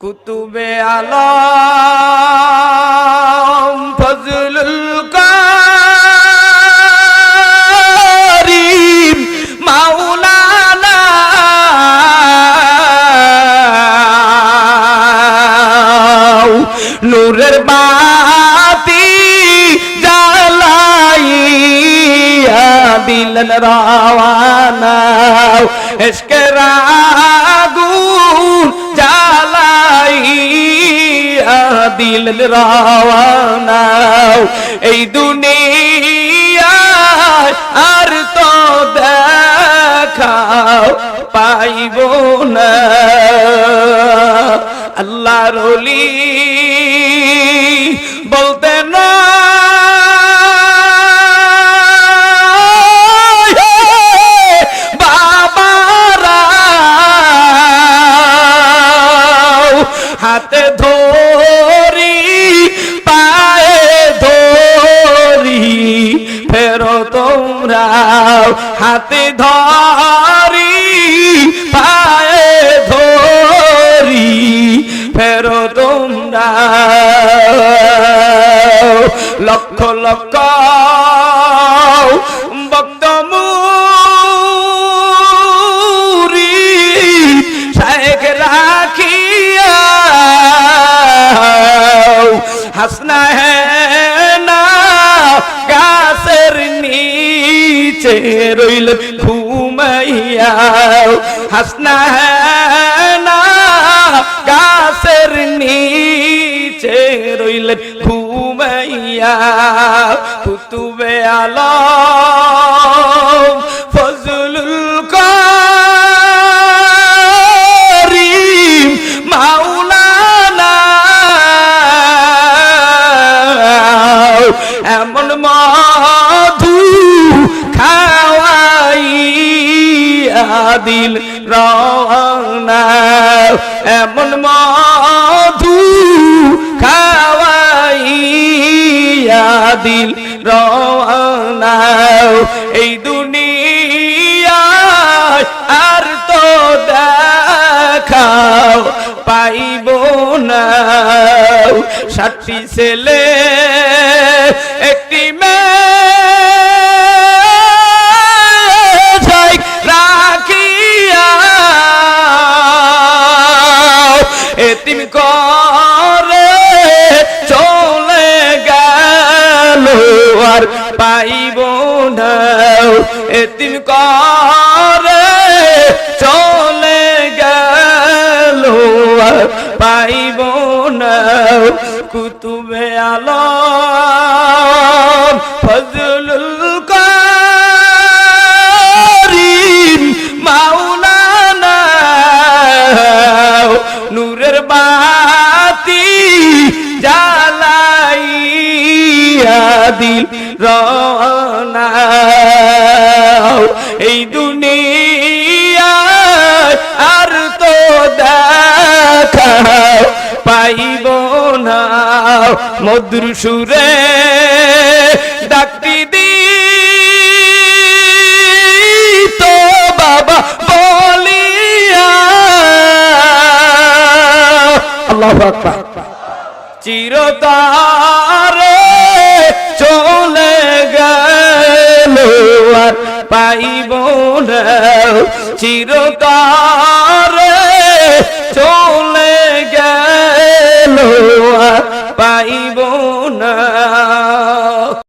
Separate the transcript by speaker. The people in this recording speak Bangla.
Speaker 1: কুতুবে আলম ফজলুল কারিম মাওলানা নূরের বাতি জ্বালাইয়া দিলেন রাওয়ানা। এসকের আগুন দিলেন রাওয়ানা এই দুনিয়ায় আর তো দেখাও পাইব না। আল্লাহ রলি বলতে না হাতে ধরি পায়ে ধরি ফেরো তোমরা। লক্ষ লক্ষ বক্তমুরি শেখ রাখিয়া হাসনা হে নিচে রইল ঘুমাইয়া। হাসনা না গাছের নিচে রইল ঘুমাইয়া। কুতুবে আলম দিল এমন মধু খাওয়াইয়া দিল রওনা। এই দুনিয়ায় আর তো দেখাও পাইব না। সাতটি ছেলে, একটি মেয়ে পাইব না এতিম করে চলে গেল পাইব না কুতুবে আলম দিল রনা এই দুনিয়ায় আর তো দেখা পাইব না। মধুর সুরে ডাকটি দি তো বাবা বলিয়া। আল্লাহ আকবার। চিরতারে পাইব না চিরতারে